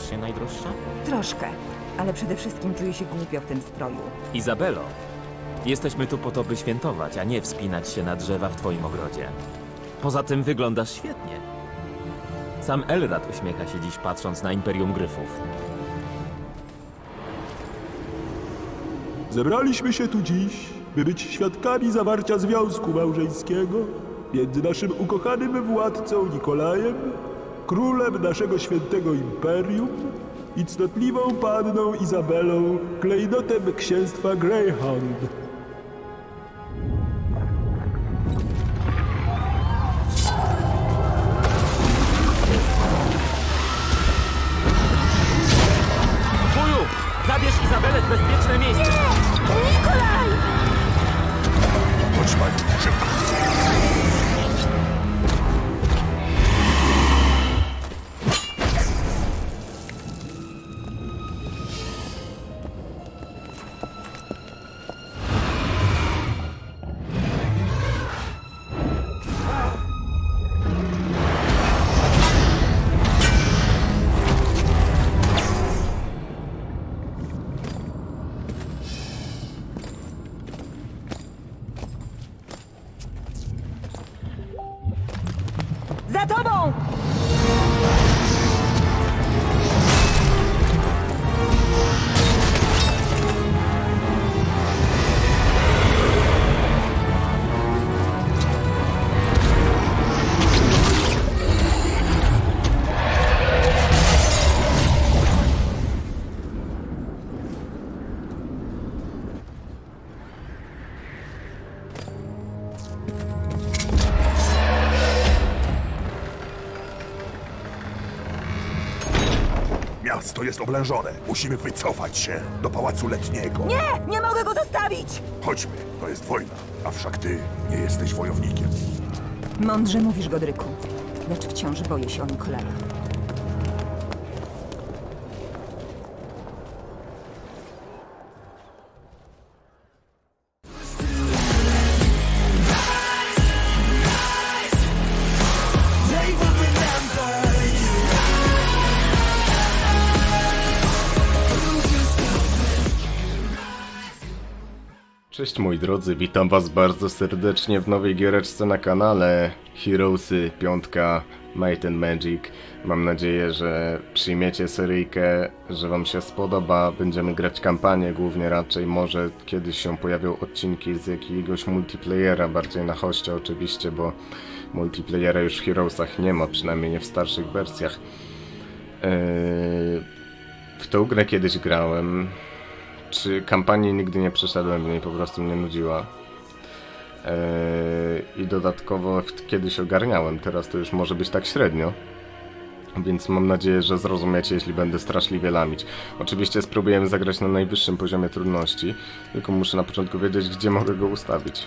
Czujesz się najdroższa? Troszkę, ale przede wszystkim czuję się głupio w tym stroju. Izabelo, jesteśmy tu po to, by świętować, a nie wspinać się na drzewa w twoim ogrodzie. Poza tym wyglądasz świetnie. Sam Elrad uśmiecha się dziś patrząc na Imperium Gryfów. Zebraliśmy się tu dziś, by być świadkami zawarcia związku małżeńskiego między naszym ukochanym władcą Nikolajem, królem naszego świętego imperium i cnotliwą panną Izabelą, klejnotem księstwa Greyhound. Miasto jest oblężone. Musimy wycofać się do Pałacu Letniego. Nie! Nie mogę go zostawić! Chodźmy, to jest wojna. A wszak ty nie jesteś wojownikiem. Mądrze mówisz, Godryku. Lecz wciąż boję się o Nikolaja. Cześć moi drodzy, witam was bardzo serdecznie w nowej giereczce na kanale Heroesy, piątka, Might and Magic. Mam nadzieję, że przyjmiecie seryjkę, że wam się spodoba. Będziemy grać kampanię głównie raczej, może kiedyś się pojawią odcinki z jakiegoś multiplayera, bardziej na hoście oczywiście, bo multiplayera już w Heroesach nie ma, przynajmniej nie w starszych wersjach. Eee, w tą grę kiedyś grałem, czy kampanii nigdy nie przeszedłem, niej po prostu mnie nudziła. Eee, I dodatkowo kiedyś ogarniałem, teraz to już może być tak średnio. Więc mam nadzieję, że zrozumiecie, jeśli będę straszliwie lamić. Oczywiście spróbujemy zagrać na najwyższym poziomie trudności, tylko muszę na początku wiedzieć, gdzie mogę go ustawić.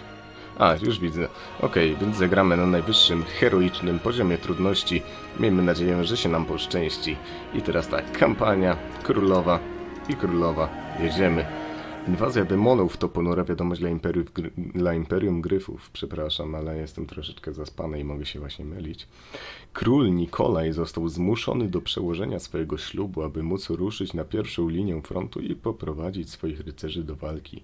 A, już widzę. Okej, więc zagramy na najwyższym, heroicznym poziomie trudności. Miejmy nadzieję, że się nam poszczęści. I teraz tak, kampania, królowa i królowa. Jedziemy. Inwazja demonów to ponura wiadomość dla, dla Imperium Gryfów. Przepraszam, ale jestem troszeczkę zaspany i mogę się właśnie mylić. Król Nikolaj został zmuszony do przełożenia swojego ślubu, aby móc ruszyć na pierwszą linię frontu i poprowadzić swoich rycerzy do walki.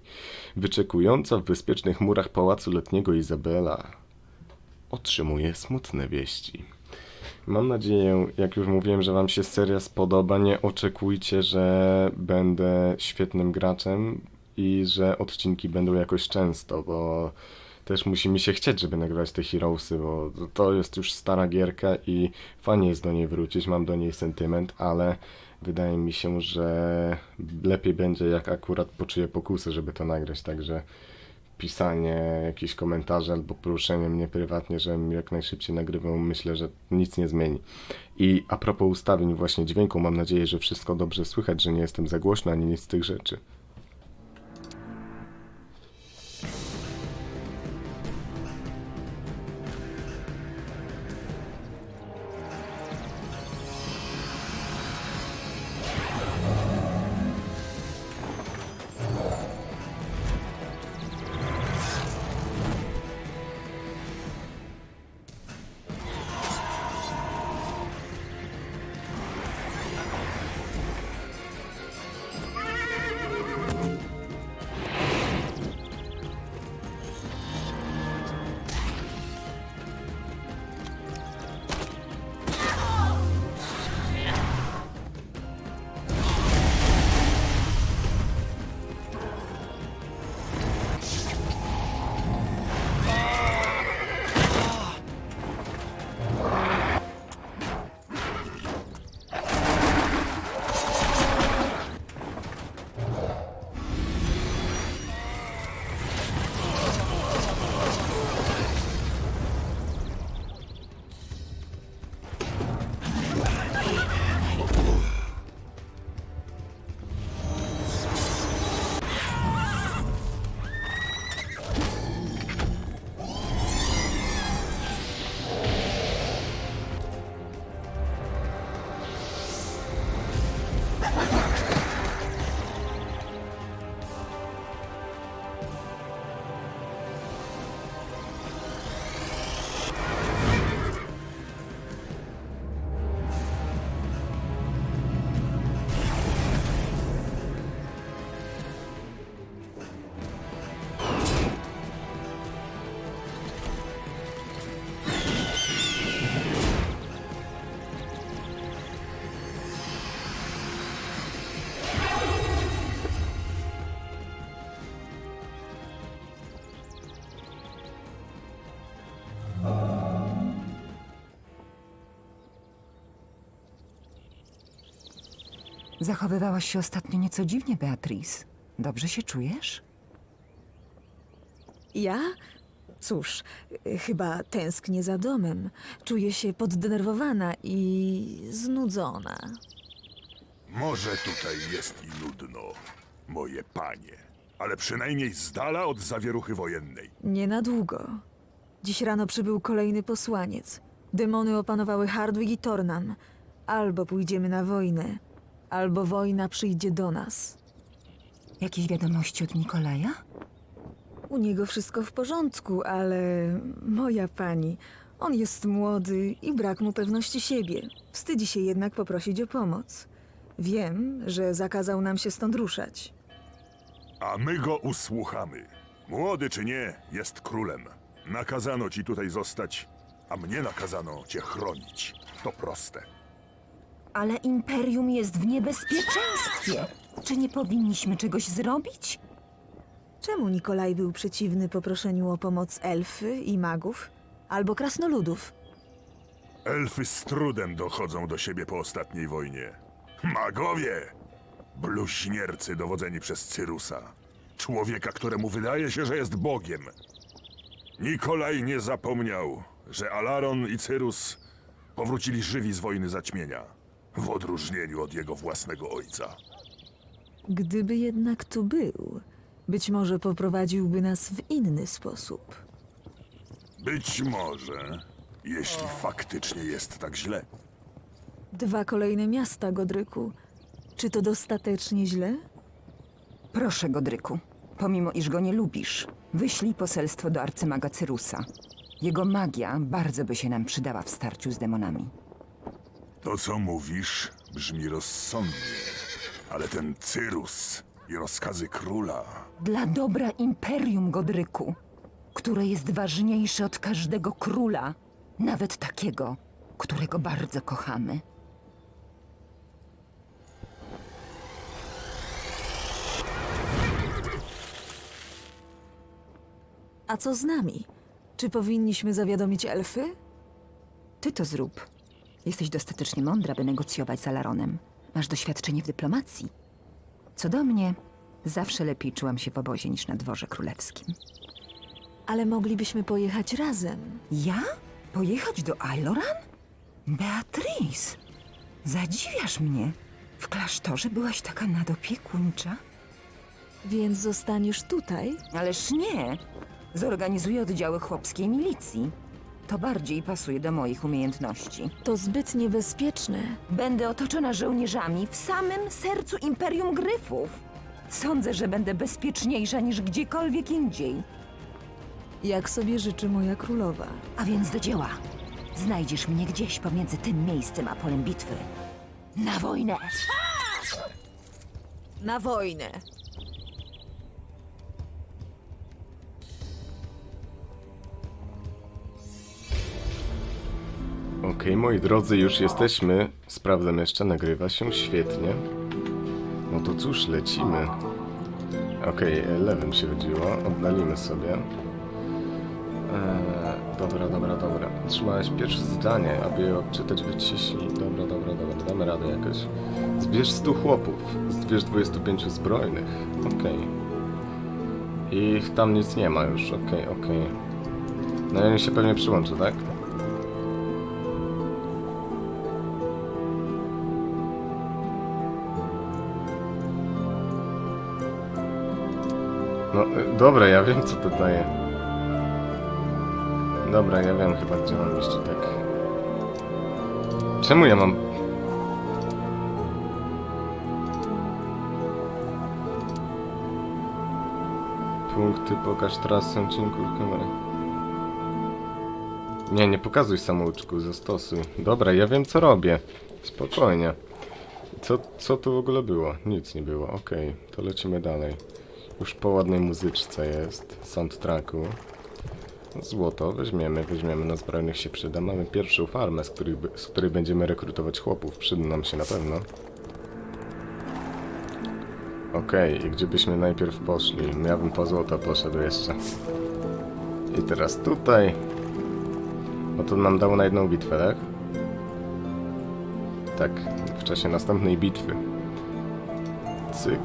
Wyczekująca w bezpiecznych murach Pałacu Letniego Izabela otrzymuje smutne wieści. Mam nadzieję, jak już mówiłem, że Wam się seria spodoba. Nie oczekujcie, że będę świetnym graczem i że odcinki będą jakoś często, bo też musi mi się chcieć, żeby nagrywać te Heroesy, bo to jest już stara gierka i fajnie jest do niej wrócić. Mam do niej sentyment, ale wydaje mi się, że lepiej będzie, jak akurat poczuję pokusę, żeby to nagrać. Także pisanie, jakieś komentarze albo poruszenie mnie prywatnie, żebym jak najszybciej nagrywał, myślę, że nic nie zmieni. I a propos ustawień właśnie dźwięku, mam nadzieję, że wszystko dobrze słychać, że nie jestem za głośno ani nic z tych rzeczy. Zachowywałaś się ostatnio nieco dziwnie, Beatrice. Dobrze się czujesz? Ja? Cóż, chyba tęsknię za domem. Czuję się poddenerwowana i znudzona. Może tutaj jest i nudno, moje panie, ale przynajmniej z dala od zawieruchy wojennej. Nie na długo. Dziś rano przybył kolejny posłaniec. Demony opanowały Hardwig i Tornan. Albo pójdziemy na wojnę, albo wojna przyjdzie do nas. Jakieś wiadomości od Nikolaja? U niego wszystko w porządku, ale moja pani, on jest młody i brak mu pewności siebie. Wstydzi się jednak poprosić o pomoc. Wiem, że zakazał nam się stąd ruszać. A my go usłuchamy. Młody czy nie, jest królem. Nakazano ci tutaj zostać, a mnie nakazano cię chronić. To proste. Ale Imperium jest w niebezpieczeństwie. Czy nie powinniśmy czegoś zrobić? Czemu Nikolaj był przeciwny poproszeniu o pomoc elfy i magów? Albo krasnoludów? Elfy z trudem dochodzą do siebie po ostatniej wojnie. Magowie! Bluźniercy dowodzeni przez Cyrusa. Człowieka, któremu wydaje się, że jest Bogiem. Nikolaj nie zapomniał, że Alaron i Cyrus powrócili żywi z wojny zaćmienia. W odróżnieniu od jego własnego ojca. Gdyby jednak tu był, być może poprowadziłby nas w inny sposób. Być może, jeśli faktycznie jest tak źle. Dwa kolejne miasta, Godryku. Czy to dostatecznie źle? Proszę, Godryku, pomimo iż go nie lubisz, wyślij poselstwo do arcymaga Cyrusa. Jego magia bardzo by się nam przydała w starciu z demonami. To, co mówisz, brzmi rozsądnie. Ale ten Cyrus i rozkazy króla. Dla dobra Imperium, Godryku, które jest ważniejsze od każdego króla, nawet takiego, którego bardzo kochamy. A co z nami? Czy powinniśmy zawiadomić elfy? Ty to zrób. Jesteś dostatecznie mądra, by negocjować z Alaronem. Masz doświadczenie w dyplomacji. Co do mnie, zawsze lepiej czułam się w obozie niż na dworze królewskim. Ale moglibyśmy pojechać razem. Ja? Pojechać do Ailoran? Beatrice, zadziwiasz mnie. W klasztorze byłaś taka nadopiekuńcza? Więc zostaniesz tutaj? Ależ nie. Zorganizuję oddziały chłopskiej milicji. To bardziej pasuje do moich umiejętności. To zbyt niebezpieczne. Będę otoczona żołnierzami w samym sercu Imperium Gryfów. Sądzę, że będę bezpieczniejsza niż gdziekolwiek indziej. Jak sobie życzy moja królowa. A więc do dzieła. Znajdziesz mnie gdzieś pomiędzy tym miejscem a polem bitwy. Na wojnę! Na wojnę! Okej, moi drodzy, już jesteśmy. Sprawdzam jeszcze, nagrywa się świetnie. No to cóż, lecimy. Okej, lewym się chodziło, oddalimy sobie. Eee, dobra, dobra, dobra. Trzymałeś pierwsze zdanie, aby je odczytać, wyciśnij. Dobra, dobra, dobra, damy radę jakoś. Zbierz 100 chłopów, zbierz 25 zbrojnych. Okej. I tam nic nie ma już, okej, okej. No i oni się pewnie przyłączy, tak? No, y, dobra, ja wiem co to daje. Dobra, ja wiem chyba gdzie mam i tak. Czemu ja mam... Punkty, pokaż trasę, odcinków kamery. Nie, nie pokazuj samouczku, zastosuj. Dobra, ja wiem co robię. Spokojnie. Co, co tu w ogóle było? Nic nie było, okej, to lecimy dalej. Już po ładnej muzyczce jest, soundtracku. Złoto weźmiemy, weźmiemy, na zbrojnych się przyda. Mamy pierwszą farmę, z której, z której będziemy rekrutować chłopów, przyda nam się na pewno. Okej, i gdzie byśmy najpierw poszli? Ja bym po złoto poszedł jeszcze. I teraz tutaj. No to nam dało na jedną bitwę, tak? Tak, w czasie następnej bitwy. Cyk.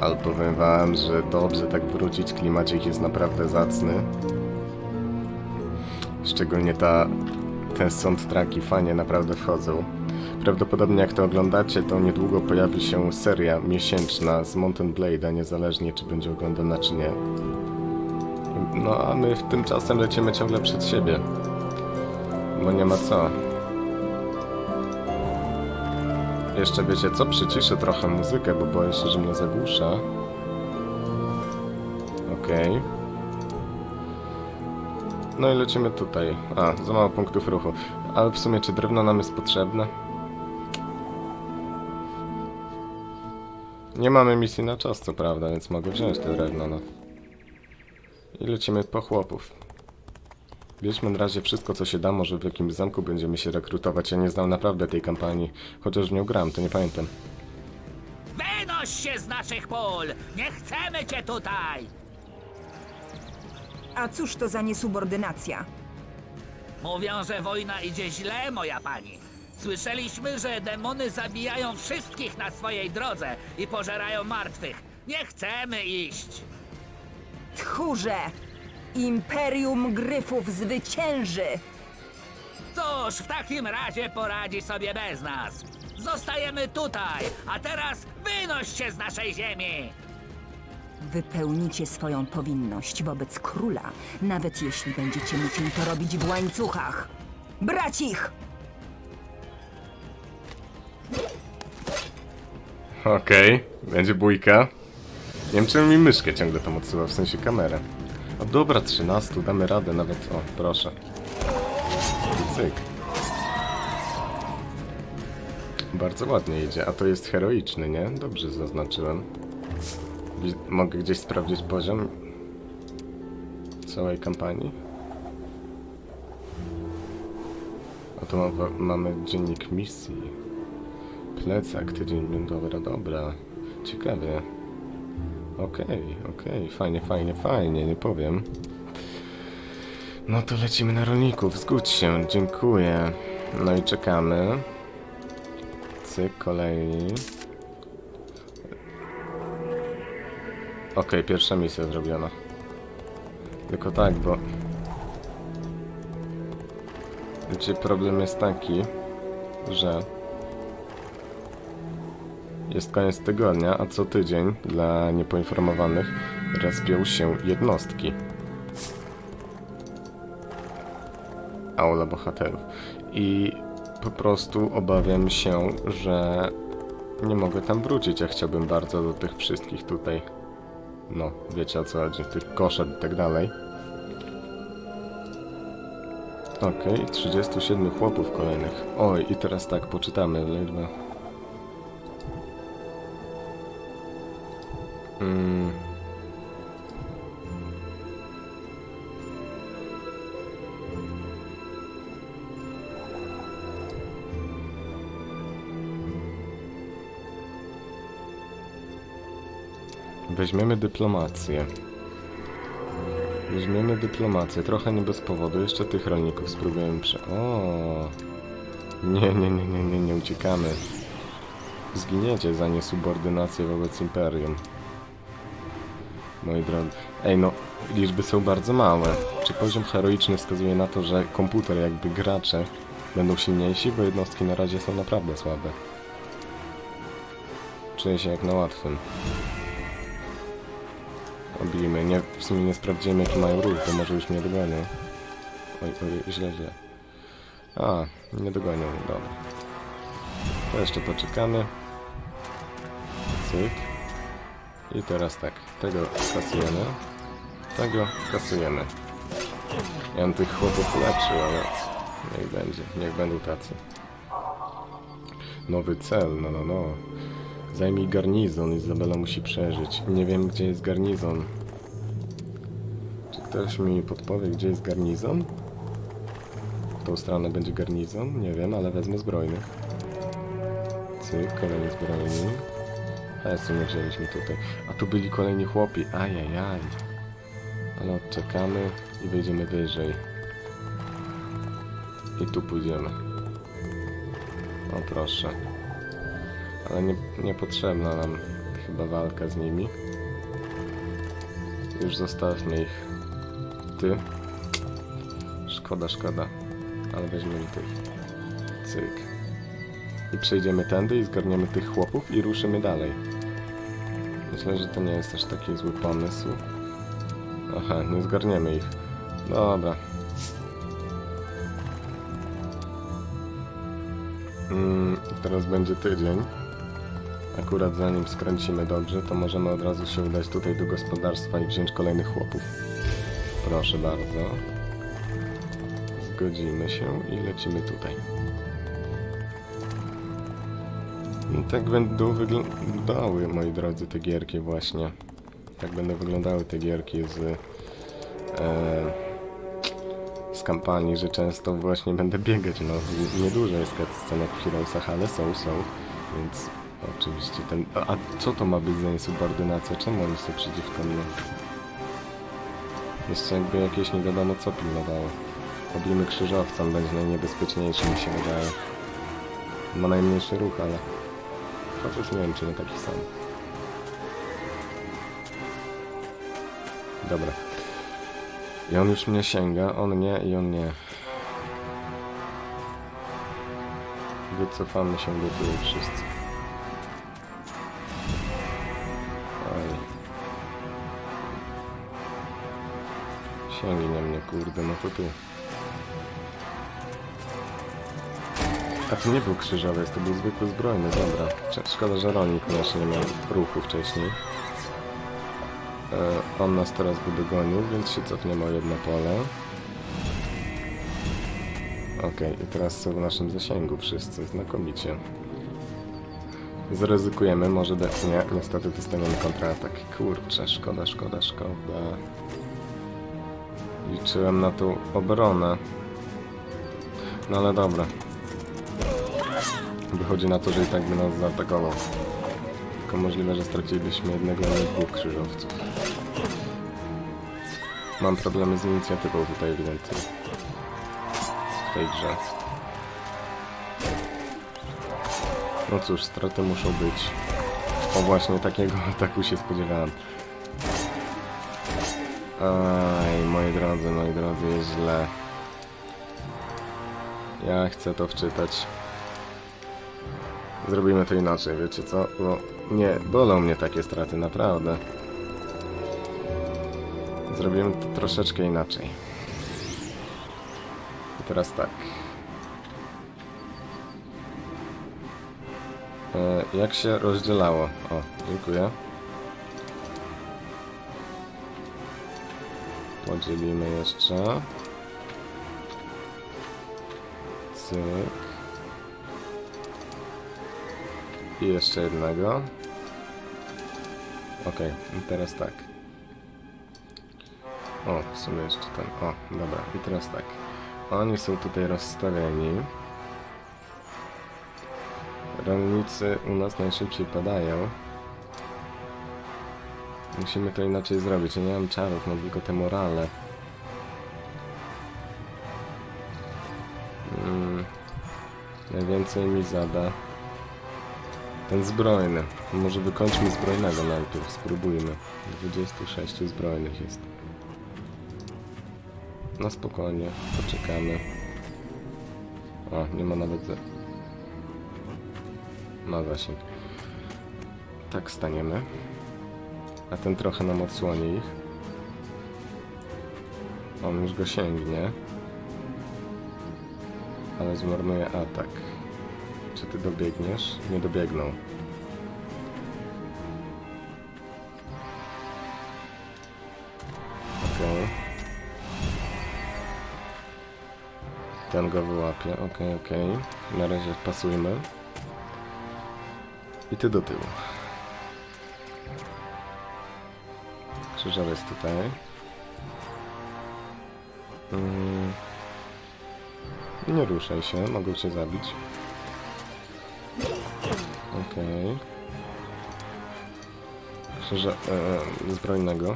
Ale powiem wam, że dobrze tak wrócić, klimacik jest naprawdę zacny. Szczególnie ta, te soundtracki fajnie naprawdę wchodzą. Prawdopodobnie jak to oglądacie, to niedługo pojawi się seria miesięczna z Mountain Blade'a, niezależnie czy będzie oglądana czy nie. No a my w tym czasem lecimy ciągle przed siebie. Bo nie ma co. Jeszcze wiecie co? Przyciszę trochę muzykę, bo boję się, że mnie zagłusza. Okej. No i lecimy tutaj. A, za mało punktów ruchu. Ale w sumie czy drewno nam jest potrzebne? Nie mamy misji na czas, co prawda, więc mogę wziąć te drewno, no. I lecimy po chłopów. Bierzmy na razie wszystko, co się da, może w jakimś zamku będziemy się rekrutować. Ja nie znam naprawdę tej kampanii, chociaż w nią gram, to nie pamiętam. Wynoś się z naszych pól! Nie chcemy cię tutaj! A cóż to za niesubordynacja? Mówią, że wojna idzie źle, moja pani. Słyszeliśmy, że demony zabijają wszystkich na swojej drodze i pożerają martwych. Nie chcemy iść! Tchórze! Imperium Gryfów zwycięży! Cóż, w takim razie poradzi sobie bez nas. Zostajemy tutaj, a teraz wynoś się z naszej ziemi! Wypełnicie swoją powinność wobec króla, nawet jeśli będziecie musieli to robić w łańcuchach. Brać ich! Okej, będzie bójka. Nie wiem, czemu mi myszkę ciągle tam odsyła, w sensie kamerę. O dobra, 13, damy radę nawet. O, proszę. Cyk. Bardzo ładnie idzie, a to jest heroiczny, nie? Dobrze zaznaczyłem. Mogę gdzieś sprawdzić poziom całej kampanii? A tu ma, mamy dziennik misji. Plecak, tydzień, dobra, dobra. Ciekawie. Okej, okej, fajnie, fajnie, fajnie, nie powiem. No to lecimy na rolników, zgódź się, dziękuję. No i czekamy. Cyk, kolejni. Okej, pierwsza misja zrobiona. Tylko tak, bo... Wiecie, problem jest taki, że... Jest koniec tygodnia, a co tydzień, dla niepoinformowanych, respią się jednostki. Aula bohaterów. I po prostu obawiam się, że nie mogę tam wrócić. Ja chciałbym bardzo do tych wszystkich tutaj. No, wiecie o co chodzi, tych koszet i tak dalej. Okej, 37 chłopów kolejnych. Oj, i teraz tak, poczytamy ledwo. Mm. Weźmiemy dyplomację. Weźmiemy dyplomację, trochę nie bez powodu. Jeszcze tych rolników spróbujemy prze... O, Nie, nie, nie, nie, nie, nie uciekamy. Zginiecie za niesubordynację wobec Imperium. Moi drodzy. Ej, no, liczby są bardzo małe. Czy poziom heroiczny wskazuje na to, że komputer, jakby gracze, będą silniejsi, bo jednostki na razie są naprawdę słabe. Czuję się jak na łatwym. Obijmy. Nie, w sumie nie sprawdziłem jaki mają ruch, bo może już mnie dogonią. Oj, oj, źle, źle. A, nie dogonią, dobra. To jeszcze poczekamy. Cyk. I teraz tak, tego kasujemy, tego kasujemy. Ja bym tych chłopów ulepszył, ale niech będzie, niech będą tacy. Nowy cel, no no no. Zajmij garnizon, Izabela musi przeżyć. Nie wiem, gdzie jest garnizon. Czy ktoś mi podpowie, gdzie jest garnizon? W tą stronę będzie garnizon? Nie wiem, ale wezmę zbrojnych. Cyk, kolejny zbrojny. A jeszcze nie wzięliśmy tutaj. A tu byli kolejni chłopi. Ajajaj. Ale odczekamy i wejdziemy wyżej. I tu pójdziemy. O proszę. Ale nie, niepotrzebna nam chyba walka z nimi. Już zostawmy ich. Ty. Szkoda, szkoda. Ale weźmiemy tych. Cyk. I przejdziemy tędy i zgarniemy tych chłopów i ruszymy dalej. Myślę, że to nie jest aż taki zły pomysł. Aha, nie zgarniemy ich. Dobra. Mm, teraz będzie tydzień. Akurat zanim skręcimy dobrze, to możemy od razu się udać tutaj do gospodarstwa i wziąć kolejnych chłopów. Proszę bardzo. Zgodzimy się i lecimy tutaj. I tak będą wyglądały, moi drodzy, te gierki właśnie. Tak będą wyglądały te gierki z, e, z kampanii, że często właśnie będę biegać. No, niedużo jest cutscen jak w Heroesach, ale są, są. Więc oczywiście ten... A, co to ma być za insubordynacja? Czemu oni są przeciwko mnie? Jeszcze jakby jakieś nie wiadomo co pilnowało. Pobijmy krzyżowca, on będzie najniebezpieczniejszy mi się wydaje. Ma najmniejszy ruch, ale... Chociaż nie wiem, czy nie taki sam. Dobra. I on już mnie sięga, on nie i on nie. Wycofamy się do tyłu wszyscy. Oj. Sięgnie mnie, kurde, no to tu. A to nie był krzyżowiec, to był zwykły zbrojny, dobra. Sz- Szkoda, że rolnik koniecznie nie miał ruchu wcześniej. E, on nas teraz by dogonił, więc się cofniemy o jedno pole. Okej, i teraz są w naszym zasięgu wszyscy, znakomicie. Zaryzykujemy, może da... Nie, niestety dostaniemy kontratak. Kurczę, szkoda, szkoda, szkoda. Liczyłem na tą obronę. No ale dobra. Wychodzi na to, że i tak by nas zaatakował. Tylko możliwe, że stracilibyśmy jednego lub dwóch krzyżowców. Mam problemy z inicjatywą tutaj ewidentnie. W tej grze. No cóż, straty muszą być. O właśnie takiego ataku się spodziewałem. Aj, moi drodzy, moi drodzy, jest źle. Ja chcę to wczytać. Zrobimy to inaczej, wiecie co? Bo nie, bolą mnie takie straty, naprawdę. Zrobimy to troszeczkę inaczej. I teraz tak. E, jak się rozdzielało? O, dziękuję. Podzielimy jeszcze. Cyk. I jeszcze jednego. Okej, i teraz tak. O, w sumie jeszcze ten. O, dobra, i teraz tak. Oni są tutaj rozstawieni. Rolnicy u nas najszybciej padają. Musimy to inaczej zrobić. Ja nie mam czarów, mam tylko te morale. Mm. Najwięcej mi zada. Ten zbrojny. Może wykończmy zbrojnego najpierw. Spróbujmy. 26 zbrojnych jest. No spokojnie, poczekamy. O, nie ma nawet... Ma zasięg. Tak staniemy. A ten trochę nam odsłoni ich. On już go sięgnie. Ale zmarnuje atak. Czy ty dobiegniesz? Nie dobiegną. Okej. Ten go wyłapie. Okej, okej. Na razie pasujmy. I ty do tyłu. Krzyżowiec tutaj. Mm. Nie ruszaj się, mogą cię zabić. Okej. Krzyża... E, zbrojnego.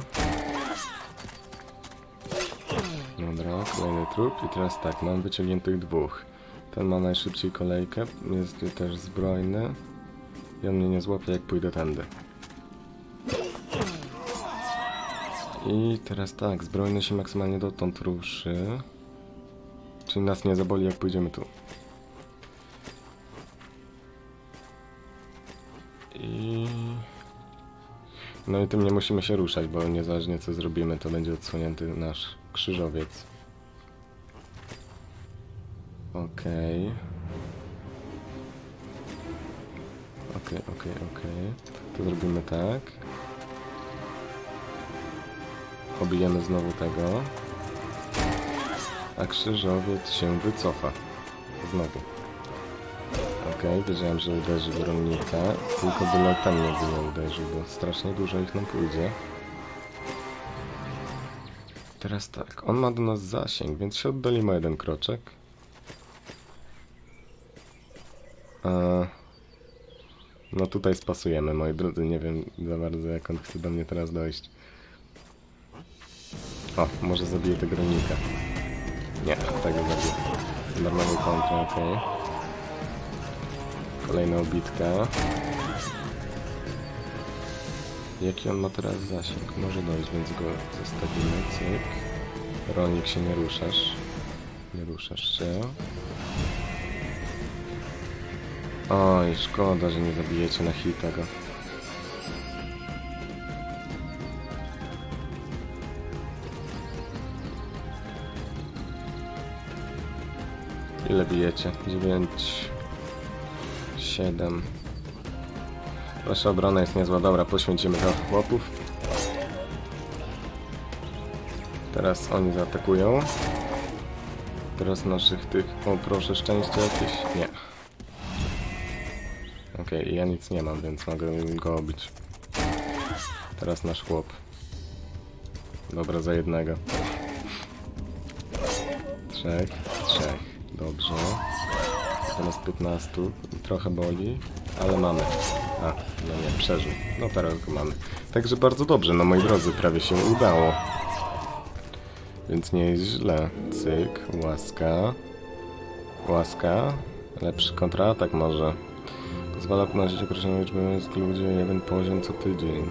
Dobra, kolejny trup. I teraz tak, mam wyciągniętych dwóch. Ten ma najszybciej kolejkę, jest też zbrojny. I on mnie nie złapie, jak pójdę tędy. I teraz tak, zbrojny się maksymalnie dotąd ruszy. Czyli nas nie zaboli, jak pójdziemy tu. I... No i tym nie musimy się ruszać, bo niezależnie co zrobimy, to będzie odsłonięty nasz krzyżowiec. Okej. Okej, okej, okej. To zrobimy tak. Obijemy znowu tego. A krzyżowiec się wycofa. Znowu. Okej, wiedziałem, że uderzy w rolnika. Tylko byle tam nie byle uderzył, bo strasznie dużo ich nam pójdzie. Teraz tak, on ma do nas zasięg, więc się oddalimy o jeden kroczek. Eee, no tutaj spasujemy, moi drodzy, nie wiem za bardzo jak on chce do mnie teraz dojść. O, może zabiję tego rolnika. Nie, tego zabiję. Darmowy kontra, okej. Kolejna obitka. Jaki on ma teraz zasięg? Może dojść, więc go zostawimy. Cyk. Rolnik się nie ruszasz. Nie ruszasz się. Oj, szkoda, że nie zabijecie na hita go. Ile bijecie? 9 7 Wasza obrona jest niezła. Dobra, poświęcimy trochę chłopów. Teraz oni zaatakują. Teraz naszych tych... O, proszę, szczęście jakieś? Nie. Okej, ja nic nie mam, więc mogę go obić. Teraz nasz chłop. Dobra, za jednego. Trzech, trzech. Dobrze. Teraz 15. Trochę boli, ale mamy. A, no nie, przeżył. No go mamy. Także bardzo dobrze, no moi drodzy, prawie się udało. Więc nie jest źle. Cyk, łaska. Łaska. Lepszy kontratak może. Pozwala ponosić określoną liczbę z ludzi jeden poziom co tydzień.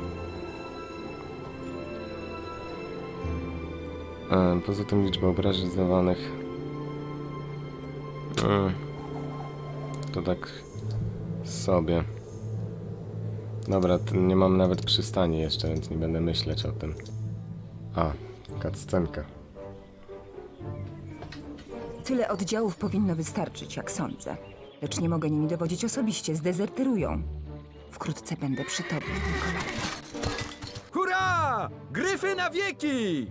E, Poza tym liczba obrażeń zdawanych. Mm. To tak sobie. Dobra, nie mam nawet przystani jeszcze, więc nie będę myśleć o tym. A, cutscenka. Tyle oddziałów powinno wystarczyć, jak sądzę. Lecz nie mogę nimi dowodzić osobiście, zdezerterują. Wkrótce będę przy tobie, Nikolaj. Hurra! Gryfy na wieki!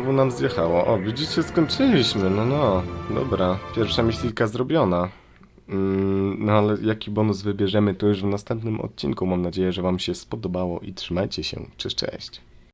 Znowu nam zjechało. O, widzicie, skończyliśmy. No, no. Dobra, pierwsza misyjka zrobiona. Mm, no ale jaki bonus wybierzemy, to już w następnym odcinku. Mam nadzieję, że Wam się spodobało i trzymajcie się. Cześć, cześć.